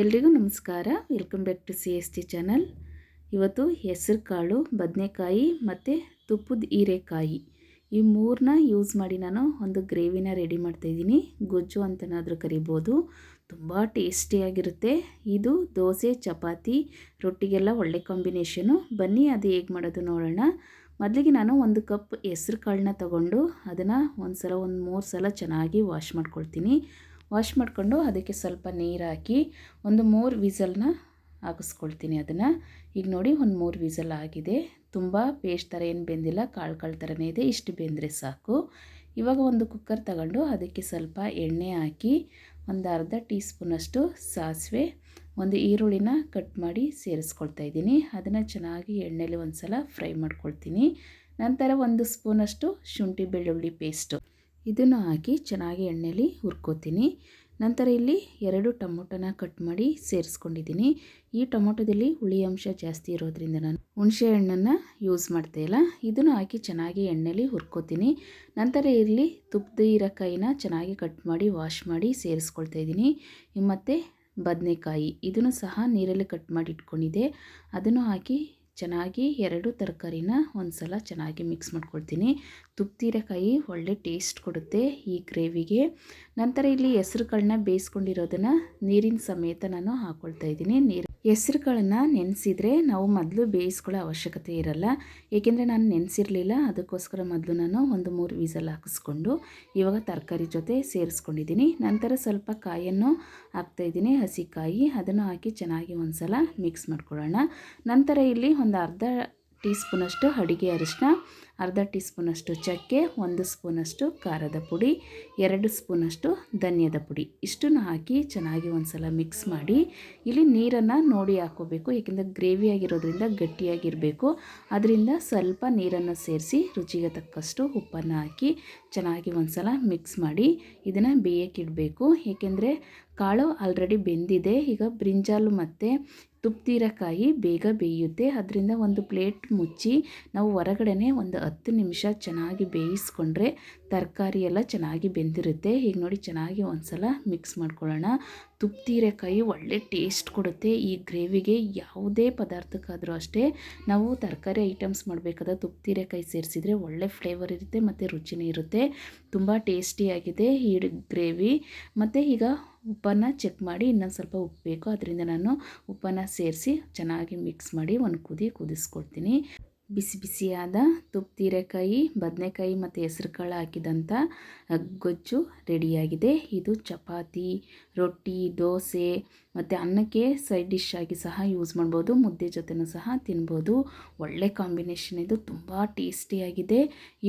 ಎಲ್ರಿಗೂ ನಮಸ್ಕಾರ. Welcome back to C S T channel ಇವತ್ತು ಹೆಸರು ಕಾಳು ಬದನೆಕಾಯಿ ಮತ್ತು ತುಪ್ಪದ ಹೀರೆಕಾಯಿ. ಈ ಮೂರನ್ನ ಯೂಸ್ ಮಾಡಿ ನಾನು ಒಂದು ಗ್ರೇವಿನ ರೆಡಿ ಮಾಡ್ತಾಯಿದ್ದೀನಿ ಗೊಜ್ಜು ಅಂತನಾದರೂ ಕರಿಬೋದು. ತುಂಬ ಟೇಸ್ಟಿಯಾಗಿರುತ್ತೆ ಇದು ದೋಸೆ, ಚಪಾತಿ, ರೊಟ್ಟಿಗೆಲ್ಲ ಒಳ್ಳೆ ಕಾಂಬಿನೇಷನು ಬನ್ನಿ, ಅದು ಹೇಗೆ ಮಾಡೋದು ನೋಡೋಣ. ಮೊದಲಿಗೆ ನಾನು ಒಂದು ಕಪ್ ಹೆಸ್ರು ಕಾಳನ್ನ ತಗೊಂಡು ಅದನ್ನು ಒಂದು ಸಲ ಒಂದು ಮೂರು ಸಲ ಚೆನ್ನಾಗಿ ವಾಶ್ ಮಾಡ್ಕೊಳ್ತೀನಿ. ವಾಶ್ ಮಾಡಿಕೊಂಡು ಅದಕ್ಕೆ ಸ್ವಲ್ಪ ನೀರು ಹಾಕಿ ಒಂದು ಮೂರು ವಿಸಲ್ನ ಹಾಕಿಸ್ಕೊಳ್ತೀನಿ ಅದನ್ನು. ಈಗ ನೋಡಿ ಒಂದು ಮೂರು ವಿಸಲ್ ಆಗಿದೆ. ತುಂಬ ಪೇಸ್ಟ್ ಥರ ಏನು ಬೆಂದಿಲ್ಲ, ಕಾಳು ಕಾಳು ಥರನೇ ಇದೆ, ಇಷ್ಟು ಬೆಂದರೆ ಸಾಕು. ಇವಾಗ ಒಂದು ಕುಕ್ಕರ್ ತಗೊಂಡು ಅದಕ್ಕೆ ಸ್ವಲ್ಪ ಎಣ್ಣೆ ಹಾಕಿ ಒಂದು ಅರ್ಧ ಟೀ ಸ್ಪೂನಷ್ಟು ಸಾಸಿವೆ, ಒಂದು ಈರುಳ್ಳಿನ ಕಟ್ ಮಾಡಿ ಸೇರಿಸ್ಕೊಳ್ತಾ ಇದ್ದೀನಿ. ಅದನ್ನು ಚೆನ್ನಾಗಿ ಎಣ್ಣೆಲಿ ಒಂದು ಸಲ ಫ್ರೈ ಮಾಡ್ಕೊಳ್ತೀನಿ. ನಂತರ ಒಂದು ಸ್ಪೂನಷ್ಟು ಶುಂಠಿ ಬೆಳ್ಳುಳ್ಳಿ ಪೇಸ್ಟು. ಇದನ್ನು ಹಾಕಿ ಚೆನ್ನಾಗಿ ಎಣ್ಣೆಯಲ್ಲಿ ಹುರ್ಕೋತೀನಿ. ನಂತರ ಇಲ್ಲಿ ಎರಡು ಟೊಮೊಟೊನ ಕಟ್ ಮಾಡಿ ಸೇರಿಸ್ಕೊಂಡಿದ್ದೀನಿ. ಈ ಟೊಮೊಟೊದಲ್ಲಿ ಹುಳಿ ಅಂಶ ಜಾಸ್ತಿ ಇರೋದ್ರಿಂದ ನಾನು ಹುಣಸೆ ಹಣ್ಣನ್ನು ಯೂಸ್ ಮಾಡ್ತಾಯಿಲ್ಲ ಇದನ್ನು ಹಾಕಿ ಚೆನ್ನಾಗಿ ಎಣ್ಣೆಲಿ ಹುರ್ಕೋತೀನಿ. ನಂತರ ಇಲ್ಲಿ ತುಪ್ಪದ ಚೆನ್ನಾಗಿ ಕಟ್ ಮಾಡಿ ವಾಶ್ ಮಾಡಿ ಸೇರಿಸ್ಕೊಳ್ತಾ ಇದ್ದೀನಿ. ಮತ್ತು ಬದನೆಕಾಯಿ ಇದನ್ನು ಸಹ ನೀರಲ್ಲಿ ಕಟ್ ಮಾಡಿ ಇಟ್ಕೊಂಡಿದ್ದೆ. ಅದನ್ನು ಹಾಕಿ ಚೆನ್ನಾಗಿ ಎರಡು ತರಕಾರಿನ ಒಂದು ಸಲ ಚೆನ್ನಾಗಿ ಮಿಕ್ಸ್ ಮಾಡ್ಕೊಳ್ತೀನಿ. ತುಪ್ತೀರೆಕಾಯಿ ಒಳ್ಳೆ ಟೇಸ್ಟ್ ಕೊಡುತ್ತೆ ಈ ಗ್ರೇವಿಗೆ. ನಂತರ ಇಲ್ಲಿ ಹೆಸ್ರುಗಳನ್ನ ಬೇಯಿಸ್ಕೊಂಡಿರೋದನ್ನು ನೀರಿನ ಸಮೇತ ನಾನು ಹಾಕ್ಕೊಳ್ತಾ ಇದ್ದೀನಿ. ನೀರು ಹೆಸ್ರುಗಳನ್ನ ನೆನೆಸಿದ್ರೆ ನಾವು ಮೊದಲು ಬೇಯಿಸ್ಕೊಳ್ಳೋ ಅವಶ್ಯಕತೆ ಇರಲ್ಲ. ಏಕೆಂದರೆ ನಾನು ನೆನೆಸಿರಲಿಲ್ಲ, ಅದಕ್ಕೋಸ್ಕರ ಮೊದಲು ನಾನು ಒಂದು ಮೂರು ವೀಸಲ್ ಹಾಕಿಸ್ಕೊಂಡು ಇವಾಗ ತರಕಾರಿ ಜೊತೆ ಸೇರಿಸ್ಕೊಂಡಿದ್ದೀನಿ. ನಂತರ ಸ್ವಲ್ಪ ಕಾಯನ್ನು ಹಾಕ್ತಾಯಿದ್ದೀನಿ ಹಸಿ ಕಾಯಿ. ಅದನ್ನು ಹಾಕಿ ಚೆನ್ನಾಗಿ ಒಂದು ಸಲ ಮಿಕ್ಸ್ ಮಾಡ್ಕೊಳ್ಳೋಣ. ನಂತರ ಇಲ್ಲಿ ಒಂದು ಅರ್ಧ ಟೀ ಸ್ಪೂನಷ್ಟು ಅಡುಗೆ ಅರಿಶಿನ ಅರ್ಧ ಟೀ ಸ್ಪೂನಷ್ಟು ಚಕ್ಕೆ, ಒಂದು ಸ್ಪೂನಷ್ಟು ಖಾರದ ಪುಡಿ, ಎರಡು ಸ್ಪೂನಷ್ಟು ಧನ್ಯದ ಪುಡಿ. ಇಷ್ಟನ್ನು ಹಾಕಿ ಚೆನ್ನಾಗಿ ಒಂದು ಸಲ ಮಿಕ್ಸ್ ಮಾಡಿ. ಇಲ್ಲಿ ನೀರನ್ನು ನೋಡಿ ಹಾಕೋಬೇಕು, ಏಕೆಂದರೆ ಗ್ರೇವಿ ಆಗಿರೋದ್ರಿಂದ ಗಟ್ಟಿಯಾಗಿರಬೇಕು. ಅದರಿಂದ ಸ್ವಲ್ಪ ನೀರನ್ನು ಸೇರಿಸಿ ರುಚಿಗೆ ತಕ್ಕಷ್ಟು ಉಪ್ಪನ್ನು ಹಾಕಿ ಚೆನ್ನಾಗಿ ಒಂದು ಸಲ ಮಿಕ್ಸ್ ಮಾಡಿ ಇದನ್ನು ಬೇಯಕ್ಕಿಡಬೇಕು ಏಕೆಂದರೆ ಕಾಳು ಆಲ್ರೆಡಿ ಬೆಂದಿದೆ, ಈಗ ಬ್ರಿಂಜಾಲು ಮತ್ತು ತುಪ್ತೀರಕಾಯಿ ಬೇಗ ಬೇಯುತ್ತೆ. ಅದರಿಂದ ಒಂದು ಪ್ಲೇಟ್ ಮುಚ್ಚಿ ನಾವು ಹೊರಗಡೆನೆ ಒಂದು ಹತ್ತು ನಿಮಿಷ ಚೆನ್ನಾಗಿ ಬೇಯಿಸ್ಕೊಂಡ್ರೆ ತರಕಾರಿ ಎಲ್ಲ ಚೆನ್ನಾಗಿ ಬೆಂದಿರುತ್ತೆ. ಹೀಗೆ ನೋಡಿ ಚೆನ್ನಾಗಿ ಒಂದು ಸಲ ಮಿಕ್ಸ್ ಮಾಡ್ಕೊಳ್ಳೋಣ ತುಪ್ತೀರೆಕಾಯಿ ಒಳ್ಳೆ ಟೇಸ್ಟ್ ಕೊಡುತ್ತೆ. ಈ ಗ್ರೇವಿಗೆ ಯಾವುದೇ ಪದಾರ್ಥಕ್ಕಾದರೂ ಅಷ್ಟೇ ನಾವು ತರಕಾರಿ ಐಟಮ್ಸ್ ಮಾಡಬೇಕಾದ್ರೆ ತುಪ್ತೀರೆಕಾಯಿ ಸೇರಿಸಿದ್ರೆ ಒಳ್ಳೆ ಫ್ಲೇವರ್ ಇರುತ್ತೆ ಮತ್ತು ರುಚಿನೇ ಇರುತ್ತೆ. ತುಂಬ ಟೇಸ್ಟಿಯಾಗಿದೆ ಈ ಗ್ರೇವಿ. ಮತ್ತು ಈಗ ಉಪ್ಪನ್ನು ಚೆಕ್ ಮಾಡಿ ಇನ್ನೊಂದು ಸ್ವಲ್ಪ ಉಪ್ಪು ಬೇಕು. ಅದರಿಂದ ನಾನು ಉಪ್ಪನ್ನು ಸೇರಿಸಿ ಚೆನ್ನಾಗಿ ಮಿಕ್ಸ್ ಮಾಡಿ ಒಂದು ಕುದಿ ಕುದಿಸ್ಕೊಳ್ತೀನಿ ಬಿಸಿ ಬಿಸಿಯಾದ ತುಪ್ತೀರೆಕಾಯಿ, ಬದನೆಕಾಯಿ ಮತ್ತು ಹೆಸ್ರು ಕಾಳು ಹಾಕಿದಂಥ ಗೊಜ್ಜು ರೆಡಿಯಾಗಿದೆ. ಇದು ಚಪಾತಿ, ರೊಟ್ಟಿ, ದೋಸೆ ಮತ್ತು ಅನ್ನಕ್ಕೆ ಸೈಡ್ ಡಿಶ್ ಆಗಿ ಸಹ ಯೂಸ್ ಮಾಡ್ಬೋದು. ಮುದ್ದೆ ಜೊತೆನೂ ಸಹ ತಿನ್ಬೋದು. ಒಳ್ಳೆ ಕಾಂಬಿನೇಷನ್ ಇದು. ತುಂಬ ಟೇಸ್ಟಿಯಾಗಿದೆ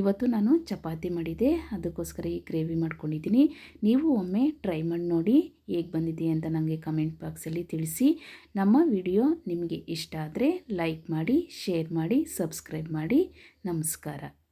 ಇವತ್ತು ನಾನು ಚಪಾತಿ ಮಾಡಿದೆ. ಅದಕ್ಕೋಸ್ಕರ ಈ ಗ್ರೇವಿ ಮಾಡ್ಕೊಂಡಿದ್ದೀನಿ. ನೀವು ಒಮ್ಮೆ ಟ್ರೈ ಮಾಡಿ ನೋಡಿ. ಹೇಗೆ ಬಂದಿದೆ ಅಂತ ನನಗೆ ಕಮೆಂಟ್ ಬಾಕ್ಸಲ್ಲಿ ತಿಳಿಸಿ. ನಮ್ಮ ವಿಡಿಯೋ ನಿಮಗೆ ಇಷ್ಟ ಆದರೆ ಲೈಕ್ ಮಾಡಿ, ಶೇರ್ ಮಾಡಿ, ಸಬ್ಸ್ಕ್ರೈಬ್ ಮಾಡಿ. ನಮಸ್ಕಾರ.